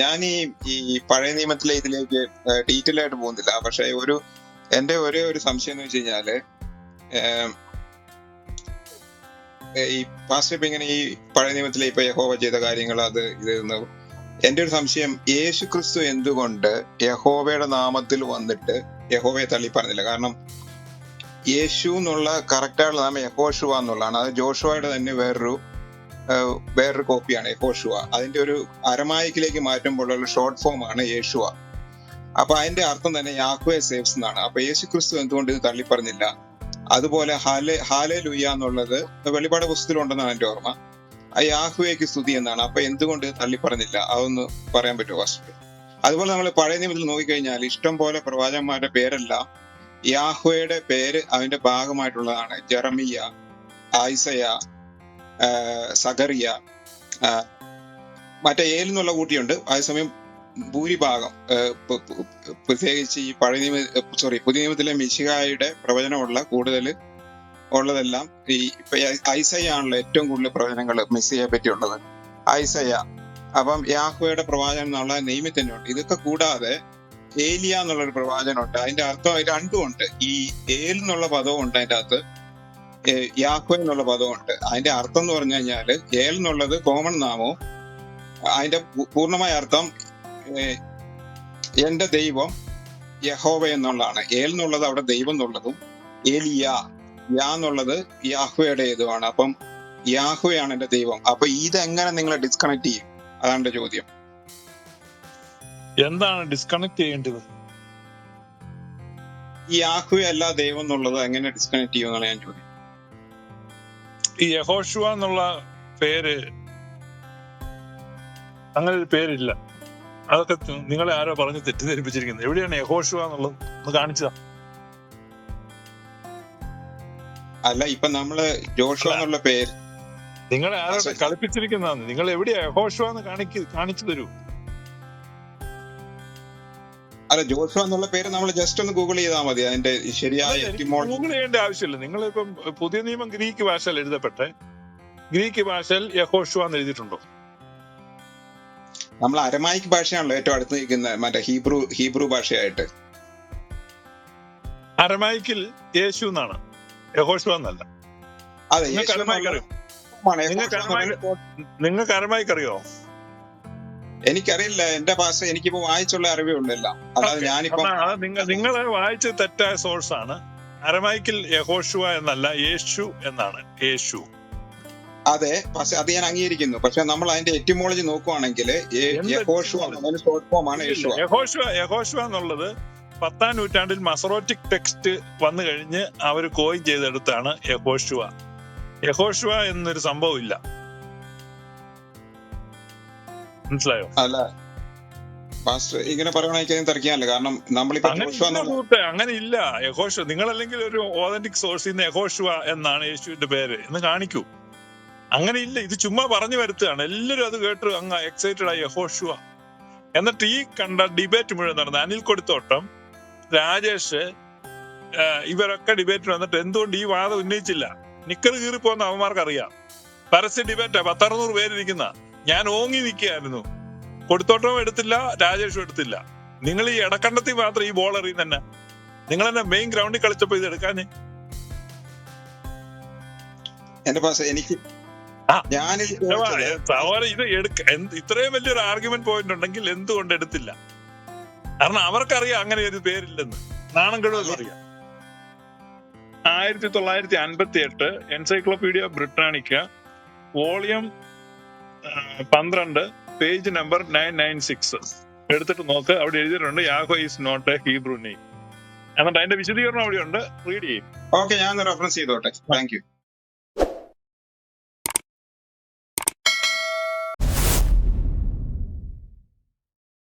ഞാൻ ഈ ഈ പഴയ നിയമത്തിലെ ഇതിലേക്ക് ഡീറ്റെയിൽ ആയിട്ട് പോകുന്നില്ല. പക്ഷെ ഒരു എന്റെ ഒരേ ഒരു സംശയം എന്ന് വെച്ച് കഴിഞ്ഞാൽ ഈ പാസ്റ്റർ ഇങ്ങനെ ഈ പഴയ നിയമത്തിലെ ഇപ്പൊ യഹോവ ചെയ്ത കാര്യങ്ങൾ അത് ഇത് എന്റെ ഒരു സംശയം യേശു ക്രിസ്തു എന്തുകൊണ്ട് യഹോവയുടെ നാമത്തിൽ വന്നിട്ട് യഹോവയെ തള്ളി പറഞ്ഞില്ല? കാരണം യേശു എന്നുള്ള കറക്റ്റായിട്ടുള്ള നാമം യഹോഷുവ എന്നുള്ളതാണ്. അത് ജോഷുവയുടെ തന്നെ വേറൊരു വേറൊരു കോപ്പിയാണ് യഹോഷുവ അതിന്റെ ഒരു അരമായിക്കിലേക്ക് മാറ്റുമ്പോഴുള്ള ഷോർട്ട് ഫോം ആണ് യേശുവ. അപ്പൊ അതിന്റെ അർത്ഥം തന്നെ യാഹ്വേ സേവ്സ് എന്നാണ്. അപ്പൊ യേശു ക്രിസ്തു എന്തുകൊണ്ട് ഇത് തള്ളിപ്പറഞ്ഞില്ല? അതുപോലെ ഹാലെ ഹാലെ ലുയ്യ എന്നുള്ളത് വെളിപാട് പുസ്തകത്തിലുണ്ടെന്നാണ് എന്റെ ഓർമ്മ. ആ യാഹുവേക്ക് സ്തുതി എന്നാണ്. അപ്പൊ എന്തുകൊണ്ട് തള്ളിപ്പറഞ്ഞില്ല? തള്ളി പറഞ്ഞില്ല അതൊന്ന് പറയാൻ പറ്റുമോ വാസ്തു അതുപോലെ നമ്മൾ പഴയ നിയമത്തിൽ നോക്കിക്കഴിഞ്ഞാൽ ഇഷ്ടം പോലെ പ്രവാചകന്മാരുടെ പേരെല്ലാം. യാഹുവയുടെ പേര് അതിന്റെ ഭാഗമായിട്ടുള്ളതാണ്. ജെറമിയ ആഹ് സഗറിയ മറ്റേ ഏൽ എന്നുള്ള കൂട്ടിയുണ്ട് അതേസമയം ഭൂരിഭാഗം പ്രത്യേകിച്ച് ഈ പഴയ നിയമ സോറി പുതിയ നിയമത്തിലെ മിശിഹായുടെ പ്രവചനമുള്ള കൂടുതൽ ഉള്ളതെല്ലാം ഈ ഇപ്പൊ ഈ ഐസയ ആണല്ലോ ഏറ്റവും കൂടുതൽ പ്രവചനങ്ങൾ മെസ്സിയെ പറ്റിയുള്ളത്. ഐസയ. അപ്പം യാഹുവയുടെ പ്രവാചനം എന്നുള്ള ഉണ്ട് ഇതൊക്കെ കൂടാതെ ഏലിയ എന്നുള്ള ഒരു പ്രവാചനമുണ്ട് അതിന്റെ അർത്ഥം രണ്ടും ഉണ്ട്. ഈ ഏൽ എന്നുള്ള പദവും ഉണ്ട് അതിന്റെ അകത്ത്. യാഹ്വ എന്നുള്ള പദമുണ്ട്. അതിന്റെ അർത്ഥം എന്ന് പറഞ്ഞു കഴിഞ്ഞാൽ ഏൽ എന്നുള്ളത് കോമൺ നാമവും അതിന്റെ പൂർണമായ അർത്ഥം എന്റെ ദൈവം യഹോവ എന്നുള്ളതാണ്. ഏൽ എന്നുള്ളത് അവിടെ ദൈവം എന്നുള്ളതും ഏലിയ യാ എന്നുള്ളത് യാഹുവയുടെ ഇതുമാണ് അപ്പം യാഹുവയാണ് എന്റെ ദൈവം. അപ്പൊ ഇതെങ്ങനെ നിങ്ങൾ ഡിസ്കണക്ട് ചെയ്യും? അതാണ് എന്റെ ചോദ്യം. എന്താണ് ഡിസ്കണക്ട് ചെയ്യേണ്ടത്? ഈ യാഹ്വ അല്ല ദൈവം എന്നുള്ളത് എങ്ങനെ ഡിസ്കണക്ട് ചെയ്യുമെന്നാണ് ഞാൻ ചോദ്യം ഈ യഹോഷുവ എന്നുള്ള പേര് അങ്ങനെ ഒരു പേരില്ല. അതൊക്കെ നിങ്ങളെ ആരോ പറഞ്ഞ് തെറ്റിദ്ധരിപ്പിച്ചിരിക്കുന്നത്. എവിടെയാണ് യഹോഷുവ എന്നുള്ളത്? ഒന്ന് കാണിച്ചതാ. അല്ല ഇപ്പൊ നമ്മൾ ജോഷുവ എന്നുള്ള പേര് നിങ്ങളെ ആരോ. കളിപ്പിച്ചിരിക്കുന്നതാണ്. നിങ്ങൾ എവിടെയാ യഹോഷുവ എന്ന് കാണിക്ക് കാണിച്ചു തരൂ. അല്ല ജോഷു എന്നുള്ള പേര് നമ്മൾ ജസ്റ്റ് ഒന്ന് ഗൂഗിൾ ചെയ്താൽ മതി. അതിന്റെ ശരിയായ. ഗൂഗിൾ ചെയ്യേണ്ട ആവശ്യമില്ല. നിങ്ങൾ ഇപ്പം പുതിയ നിയമം ഗ്രീക്ക് ഭാഷയിൽ എഴുതപ്പെട്ടെ. ഗ്രീക്ക് ഭാഷയിൽ യഹോഷുവ എന്ന് എഴുതിയിട്ടുണ്ടോ? നമ്മൾ അരമായിക്ക് ഭാഷയാണല്ലോ ഏറ്റവും അടുത്ത് നിൽക്കുന്ന മറ്റേ ഹീബ്രു ഹീബ്രു ഭാഷയായിട്ട്. അരമായിക്കിൽ യേശു എന്നാണ്. യഹോഷുവ എന്നല്ല. അതെ നിങ്ങൾക്ക് അരമായിക്കറിയോ നിങ്ങൾക്ക് യഹോഷുവ എനിക്കറിയില്ല എന്റെ ഭാഷ എനിക്കിപ്പോ വായിച്ചുള്ള അറിവേ ഉള്ളൂ അതായത് ഞാനിപ്പം നിങ്ങൾ വായിച്ച തെറ്റായ സോഴ്സ് ആണ്. അരമായിക്കിൽ യഹോഷുവ എന്നല്ല യേശു എന്നാണ്. യേശു. അതെ പക്ഷെ അത് ഞാൻ അംഗീകരിക്കുന്നു. പക്ഷെ നമ്മൾ അതിന്റെ എറ്റിമോളജി നോക്കുവാണെങ്കിൽ യഹോഷുവ എന്നുള്ളത് പത്താം നൂറ്റാണ്ടിൽ മസറോറ്റിക് ടെക്സ്റ്റ് വന്നു കഴിഞ്ഞ് അവർ കോയിൻ ചെയ്തെടുത്താണ് യഹോഷുവ യഹോഷുവ എന്നൊരു സംഭവം ഇല്ല. മനസ്സിലായോ? അല്ല. പാസ്റ്റർ ഇങ്ങനെ കാരണം നമ്മളിപ്പോ അങ്ങനെ ഇല്ല യഹോഷ നിങ്ങളല്ലെങ്കിൽ ഒരു ഓതന്റിക് സോഴ്സിൽ നിന്ന് യഹോഷുവ എന്നാണ് യേശുവിന്റെ പേര്. എന്ന് കാണിക്കൂ. അങ്ങനെ ഇല്ല. ഇത് ചുമ്മാ പറഞ്ഞു വരുത്തുകയാണ്. എല്ലാരും അത് കേട്ട് അങ്ങ് എക്സൈറ്റഡ് ആയി യഹോഷുവ എന്നിട്ട് ഈ കണ്ട ഡിബേറ്റ് മുഴുവൻ നടന്ന അനിൽ കൊടുത്തോട്ടം രാജേഷ് ഇവരൊക്കെ ഡിബേറ്റ് വന്നിട്ട് എന്തുകൊണ്ട് ഈ വാദം ഉന്നയിച്ചില്ല? നിക്കർ കീറി പോകുന്ന അവന്മാർക്ക് അറിയാം പരസ്യ ഡിബേറ്റാ പത്തറുന്നൂറ് പേരിരിക്കുന്ന ഞാൻ ഓങ്ങി നിൽക്കുകയായിരുന്നു. കൊടുത്തോട്ടവും എടുത്തില്ല രാജേഷും എടുത്തില്ല. നിങ്ങൾ ഈ ഇടക്കണ്ടത്തിൽ മാത്രം ഈ ബോൾ എറിയുന്ന തന്നെ. നിങ്ങൾ എന്നെ മെയിൻ ഗ്രൗണ്ടിൽ കളിച്ചപ്പോ ഇത് എടുക്കാഞ്ഞ്. എന്റെ എനിക്ക് ഞാൻ ഇത് എടുക്ക ഇത്രയും വലിയൊരു ആർഗ്യുമെന്റ് പോയിന്റ് ഉണ്ടെങ്കിൽ എന്തുകൊണ്ട് എടുത്തില്ല? കാരണം അവർക്കറിയാം അങ്ങനെ ഒരു പേരില്ലെന്ന്. നാണം കെടുവെന്ന് അറിയാം. ആയിരത്തി തൊള്ളായിരത്തി അൻപത്തി എട്ട് എൻസൈക്ലോപീഡിയ ബ്രിട്ടാനിക്ക വോളിയം പന്ത്രണ്ട് page number nine nine six. എടുത്തിട്ട് നോക്ക് അവിടെ എഴുതിയിട്ടുണ്ട് Yaho is not a Hebrew name എന്നിട്ട് അതിന്റെ വിശദീകരണം അവിടെ ഉണ്ട് റീഡ് ചെയ്യും. ഓക്കെ ഞാൻ റെഫറൻസ് ചെയ്തോട്ടെ. Thank you